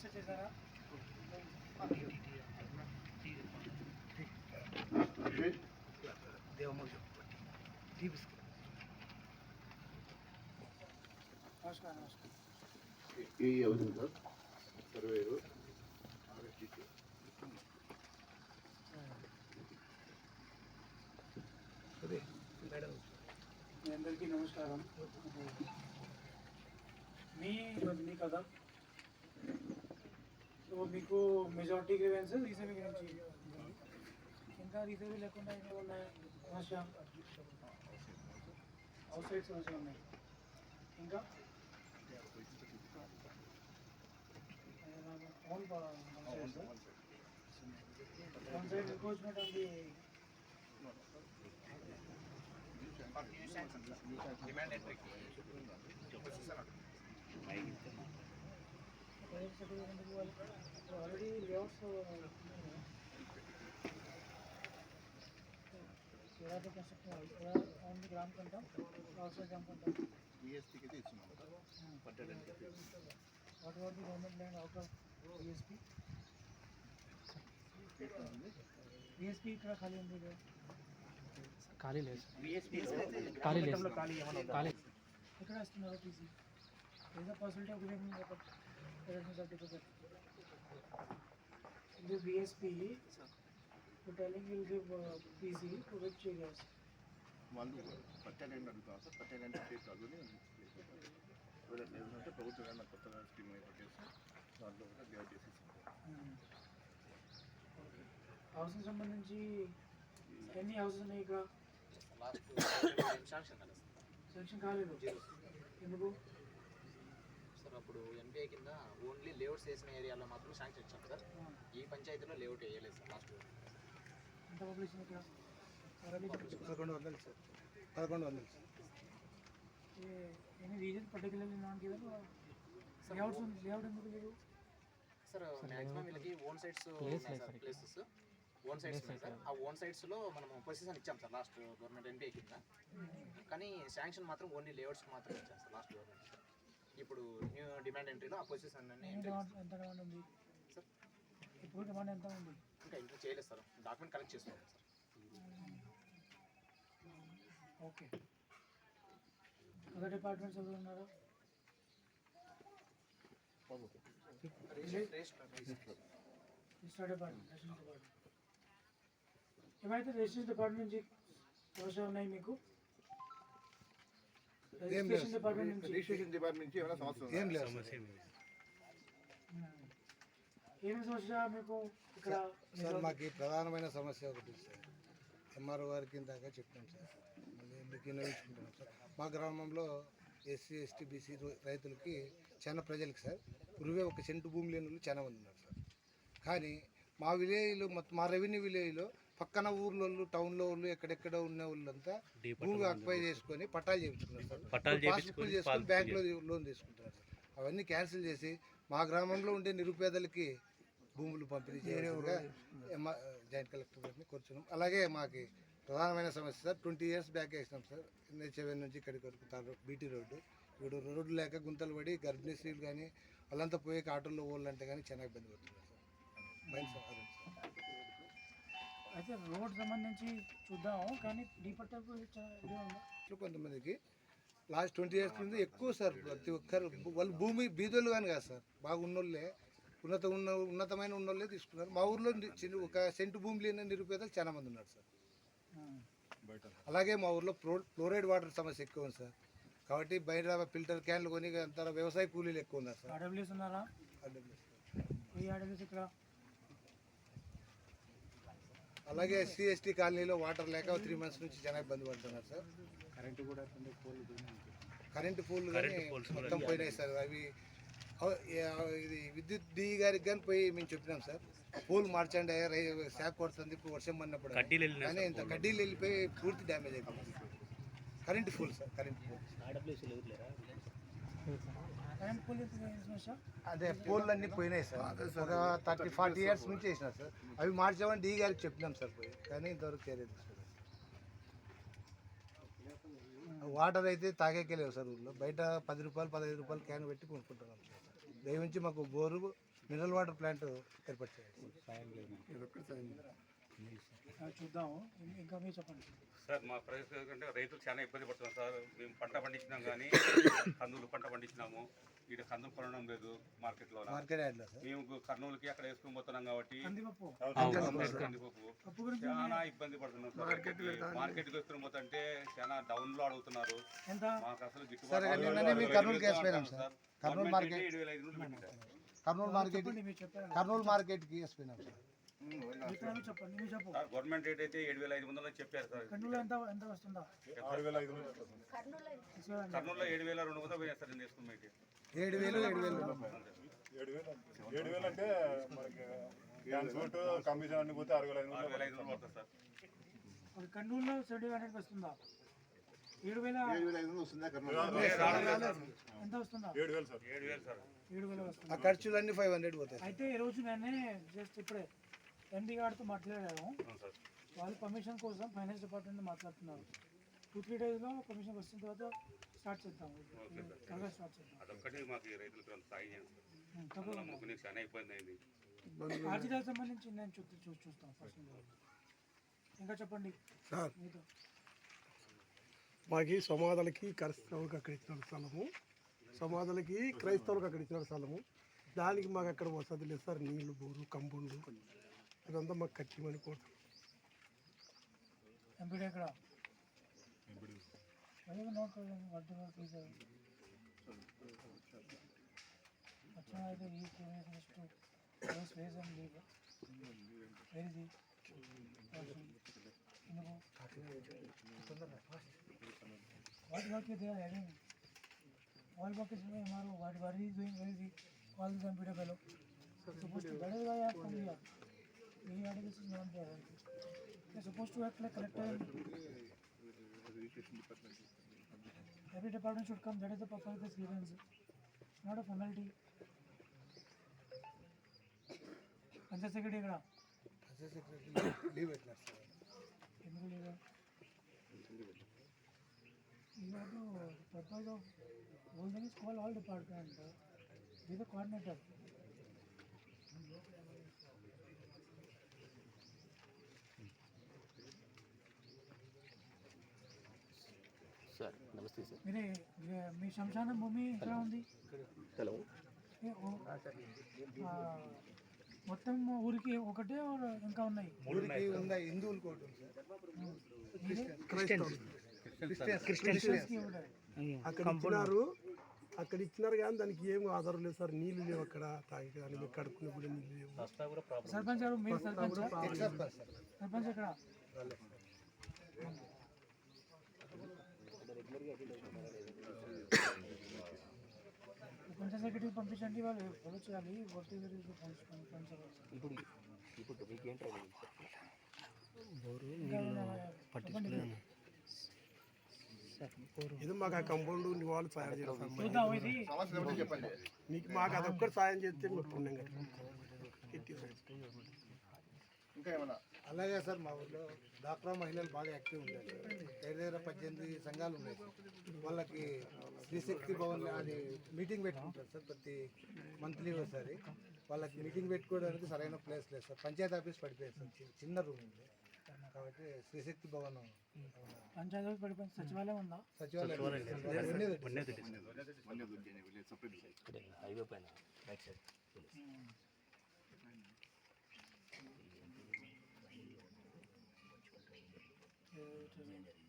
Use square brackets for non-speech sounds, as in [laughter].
Register చేశారా నమస్కారం నమస్కారం ఈ అవుతుంది సార్ సర్వేరు ఆర్ఎస్టీసీ మీ అందరికీ నమస్కారం మీ మీ కదా సో మీకు మెజారిటీ గ్రీవెన్స్ రీసెంట్ గురించి ఇంకా రీసెంట్ లేకుండా ఏమి ఉన్నాయి సమస్య అవుట్ సైడ్ సమస్యలు ఉన్నాయి ఇంకా own one side encroachment demand entry already layouts ఎలా కన్స్ట్రక్షన్ ఓన్లీ గ్రామ్ కొంటాం ఆల్సో గ్రామ్ కొంటాం బిఎస్టీకి అయితే ఇస్తున్నాం సార్ పట్టడానికి what what the government land out of BSP BSP ఇక్కడ ఖాళీ ఉంది ఇది. ఖాళీ లేదు ఖాళీ లేదు ఖాళీ ఎక్కడ ఇస్తున్నారు టీసీ ఏదో పాసిబిలిటీ ఆఫ్ సర్టిఫికేట్ ఇది BSP telling will give PC to which areas వాళ్ళు పట్టెలండి అడుగుతాం సార్ పట్టెలండి స్టేట్ కాదు లేదంటే ప్రభుత్వం ఏదైనా కొత్తగా స్కీమ్ పెట్టేసి దాంట్లో కూడా డివైడ్ చేసి హౌసింగ్ సంబంధించి ఎన్ని హౌసెస్ ఉన్నాయి ఇక్కడ? [coughs] సెలక్షన్ కాలేదు. ఎందుకు? సార్ అప్పుడు ఎన్పిఐ కింద ఓన్లీ లేఅవుట్స్ వేసిన ఏరియాలో మాత్రం శాంక్షన్ ఇచ్చాం సార్ ఈ పంచాయతీలో లేఅవుట్ వేయలేదు సార్ లాస్ట్ పదకొండు వందలు సార్. పదకొండు వందలు sir. Any reason particularly non given layouts layout ఎందుకు లేదు? సార్ మాక్సిమం వీళ్ళకి ఓన్ సైట్స్ ఉన్నాయి సార్ ప్లేసెస్ ఓన్ సైట్స్ ఉన్నాయి సార్. ఆ ఓన్ సైట్స్లో మనం పొజిషన్ ఇచ్చాం సార్ లాస్ట్ గవర్నమెంట్ ఎన్పిఐ కింద. కానీ శాంక్షన్ మాత్రం ఓన్లీ లేఅవుట్స్కి మాత్రం ఇచ్చాం సార్ లాస్ట్ గవర్నమెంట్ ఇప్పుడు న్యూ డిమాండ్ ఎంట్రీలో ఆ పొజిషన్ అన్ని ఎంత డిమాండ్ ఉంది? సార్ ఇప్పుడు డిమాండ్ ఎంత ఉంది? ఇంకా ఎంట్రీ చేయలేదు సార్ డాక్యుమెంట్ కలెక్ట్ చేసుకోవాలి సార్ ఓకే. అదర్ డిపార్ట్మెంట్స్ ఎవరు ఉన్నారు? రిజిస్టర్ డిపార్ట్మెంట్ ఏమైతే రిజిస్ట్రేషన్ డిపార్ట్మెంట్ నుంచి సమస్యలు ఉన్నాయి మీకు? రిజిస్ట్రేషన్ డిపార్ట్మెంట్ నుంచి. ఏమైనా సమస్య ఏం? లేదు. సార్ ఏమి సమస్య మీకు ఇక్కడ? సార్ మాకు ఈ ప్రధానమైన సమస్య ఒకటి ఉంది సార్. ఎంఆర్ఓ గారికి ఇందాక చెప్పాం సార్. మళ్ళీ ఎందుకు వినియోగించుకుంటున్నాం సార్? మా గ్రామంలో ఎస్సీ ఎస్టీ బీసీ రైతులకి చాలా ప్రజలకి సార్ ఉరివే ఒక సెంటు భూమి లేని వాళ్ళు చాలా మంది ఉన్నారు సార్. కానీ మా విలేజ్లో మొత్తం మా రెవెన్యూ విలేజ్లో పక్కన ఊర్లో టౌన్లో వాళ్ళు ఎక్కడెక్కడ ఉన్న వాళ్ళంతా భూమి ఆక్యుపై చేసుకొని పట్టాలు చేయించుకున్నారు సార్. పాస్బుక్లు చేసుకొని బ్యాంకులో లోన్ తీసుకుంటున్నారు సార్. అవన్నీ క్యాన్సిల్ చేసి మా గ్రామంలో ఉండే నిరుపేదలకి భూములు పంపిణీ చేయడంగా జాయింట్ కలెక్టర్ గారిని కూర్చున్నాం. అలాగే మాకు ప్రధానమైన సమస్య సార్ ట్వంటీ ఇయర్స్ బ్యాక్ వేసినాం సార్. సెవెన్ నుంచి ఇక్కడికి వరకు బీటీ రోడ్డు. ఇప్పుడు రోడ్డు లేక గుంతలు పడి గర్భిణీ స్త్రీలు కానీ వాళ్ళంతా పోయే ఆటోల్లో పోవాలంటే కానీ చాలా ఇబ్బంది పడుతున్నారు సార్. అయితే రోడ్ సంబంధించి చూద్దాం కానీ ఇంట్లో కొంతమందికి లాస్ట్ ట్వంటీ ఇయర్స్ నుంచి ఎక్కువ సార్ ప్రతి ఒక్కరు వాళ్ళు భూమి బీదోళ్ళు కానీ కాదు సార్ బాగా ఉన్నోళ్ళే ఉన్నత ఉన్న ఉన్నతమైన ఉన్నోళ్ళే తీసుకున్నారు. మా ఊర్లో ఒక సెంటు భూమి లేని నిరుపేదలు చాలా మంది ఉన్నారు సార్. అలాగే మా ఊర్లో ఫ్లో ఫ్లోరైడ్ వాటర్ సమస్య ఎక్కువ ఉంది సార్. కాబట్టి బయట ఫిల్టర్ క్యాన్లు కొని అంత వ్యవసాయ కూలీలు ఎక్కువ ఉన్నారు సార్ ఆర్డబ్ల్యూస్ ఉన్నారా ఏ ఆర్డబ్ల్యూస్ ఇక్కడ అలాగే ఎస్సీ ఎస్టీ కాలనీలో వాటర్ లేక త్రీ మంత్స్ నుంచి చాలా ఇబ్బంది పడుతున్నారు సార్. కరెంటు పోల్లు కానీ మొత్తం పోయినాయి సార్. అవి ఇది విద్యుత్ డి గారికి కానీ పోయి మేము చెప్పినాం సార్. పోల్ మార్చండి శాఖ కొడుతుంది ఇప్పుడు వర్షం పడినప్పుడు కానీ ఇంత కడ్డీలు వెళ్ళిపోయి పూర్తి డ్యామేజ్ అయిపోయింది current pole sir current current సమస్య అదే పోల్ అన్నీ పోయినాయి సార్. ఒక థర్టీ ఫార్టీ ఇయర్స్ నుంచి వేసినారు సార్. అవి మార్చామని డి గారికి చెప్పినాం సార్ పోయి. కానీ ఇంతవరకు చేయలేదు సార్. వాటర్ అయితే తాగేకే లేవు సార్ ఊళ్ళో బయట పది రూపాయలు పదహైదు రూపాయలు క్యాన్ పెట్టి కొనుక్కుంటున్నాం సార్. దయవుంచి మాకు బోరు మినరల్ వాటర్ ప్లాంట్ ఏర్పాటు చేయాలి చూద్దాము. ఇంకా మీరు చెప్పండి. సార్ మా పరిస్థితి కంటే రైతులు చాలా ఇబ్బంది పడుతున్నాం సార్. మేము పంట పండించినాం కానీ కందులు పంట పండించినాము. ఇక్కడ కందులు కొనడం లేదు మార్కెట్లో మార్కెట్ యార్డ్లో సార్. మేము కర్నూలుకి అక్కడ వేసుకొని పోతున్నాం కాబట్టి కందిపప్పు. చాలా ఇబ్బంది పడుతున్నాం సార్. మార్కెట్కి వేసుకొని పోతుంటే చాలా డౌన్లో అడుగుతున్నారు. ఎంత? మాకు అసలు గిట్టుబాటు sir, Kurnool market. Kurnool market Kurnool మార్కెట్కి వేసిపోయినాం సార్. గవర్నమెంట్ రేట్ అయితే ఏడు వేల ఐదు వందలు అని చెప్పారు సార్. కర్నూలులో ఏడు వేల రెండు వందలు పోయినా సార్ నేను వేసుకున్న మీటి ఏడు వేలు ఏడు వేలు. ఏడు వేలు అంటే మనకి కమిషన్ అన్ని పోతే ఆరు వేల ఐదు వందలు వేల ఐదు వందలు పడుతుంది. సార్. కర్నూలులో సెవెంటీ హండ్రెడ్ వస్తుందా? ఏడు వేల ఏడు వేల ఐదు వందలు వస్తుందా కర్నూలు ఎంత వస్తుందా? ఏడు వేలు సార్. ఏడు వేలు సార్. ఏడు వేల వస్తుంది? ఆ ఖర్చులన్నీ ఫైవ్ హండ్రెడ్ పోతాయి అయితే ఈ రోజు నేనే జస్ట్ ఇప్పుడే ఎండి గారితో సార్. వాళ్ళు పర్మిషన్ కోసం ఫైనాన్స్ డిపార్ట్మెంట్ మాట్లాడుతున్నారు. టూ త్రీ డేస్లో పర్మిషన్ వచ్చిన తర్వాత స్టార్ట్ చేద్దాం. త్వరగా స్టార్ట్ చేద్దాం. అదొక్కటి మాకు రైతులకు సాయం చాలా ఇబ్బంది అయింది. ఆర్జిదాకి సంబంధించి నేను చూ చూ చూస్తాను ఫస్ట్ ఇంకా చెప్పండి. సార్. మీతో. మాకి సమాధులకి క్రైస్తవులకు అక్కడ ఇచ్చిన స్థలము. సమాధులకి క్రైస్తవులకు అక్కడ ఇచ్చిన స్థలము. దానికి మాకు అక్కడ వసతి లేదు సార్. నీళ్ళు బోరు కంపౌండ్ అదంతా మాకు కట్టిమని కోరుతాం ఎంపీడీ ఎక్కడ అయితే ఈ list place place and leave very the computer fellow. Supposed to. That is why I have come here. The articles is not there. They're supposed to act like collector. Every department should come. That is the purpose of this grievance. Not a formality. Panchayat secretary ఇక్కడ leave పెట్టినారు sir ఎందుకు లేదా ఈరోజు purpose of whole thing is call all department ఇది coordinator Sir నమస్తే sir. మీ శ్మశాన భూమి ఎక్కడ ఉంది? హలో. మొత్తం ఊరికి ఒకటే ఇంకా ఉన్నాయి? ఊరికి ఉందా? హిందువులు కోటి అక్కడ ఇచ్చినారు. అక్కడ ఇచ్చినారు కానీ దానికి ఏం ఆధారం లేదు సార్. నీళ్ళు లేవు అక్కడ. తాగి మేము కడుక్కునే కూడా నీళ్ళు లేవు. సర్పంచ్ గారు మీరు సర్పంచ్ సర్పంచ్ సెక్రటరీ పంపించండి వాళ్ళు ఫాలో చేయాలి వర్క్ పంచాలి ఇప్పుడు ఇప్పుడు మీకేం ట్రైనింగ్ ఇది మాకు ఆ కంపౌండ్ వాళ్ళు ఏమిటో చెప్పండి? మీకు మాకు అదొక్కటి సాయం చేస్తే పుణ్యం కట్టాం సాయం. ఇంకా ఏమన్నా? అలాగే సార్ మా ఊళ్ళో డాక్రా మహిళలు బాగా యాక్టివ్ ఉంటారు. దగ్గర దగ్గర పద్దెనిమిది సంఘాలు ఉన్నాయి వాళ్ళకి శ్రీశక్తి భవన్ అది మీటింగ్ పెట్టుకుంటారు సార్ ప్రతి మంత్లీ ఒకసారి. వాళ్ళకి మీటింగ్ పెట్టుకోవడానికి సరైన ప్లేస్ లేదు సార్. పంచాయతీ ఆఫీస్ పడిపోయింది సార్. చిన్న రూమ్ ఉంది. కాబట్టి శ్రీశక్తి భవన్ పంచాయతీ పడిపోయింది. సచివాలయం ఉందా? సచివాలయం ఉన్నది. మళ్ళీ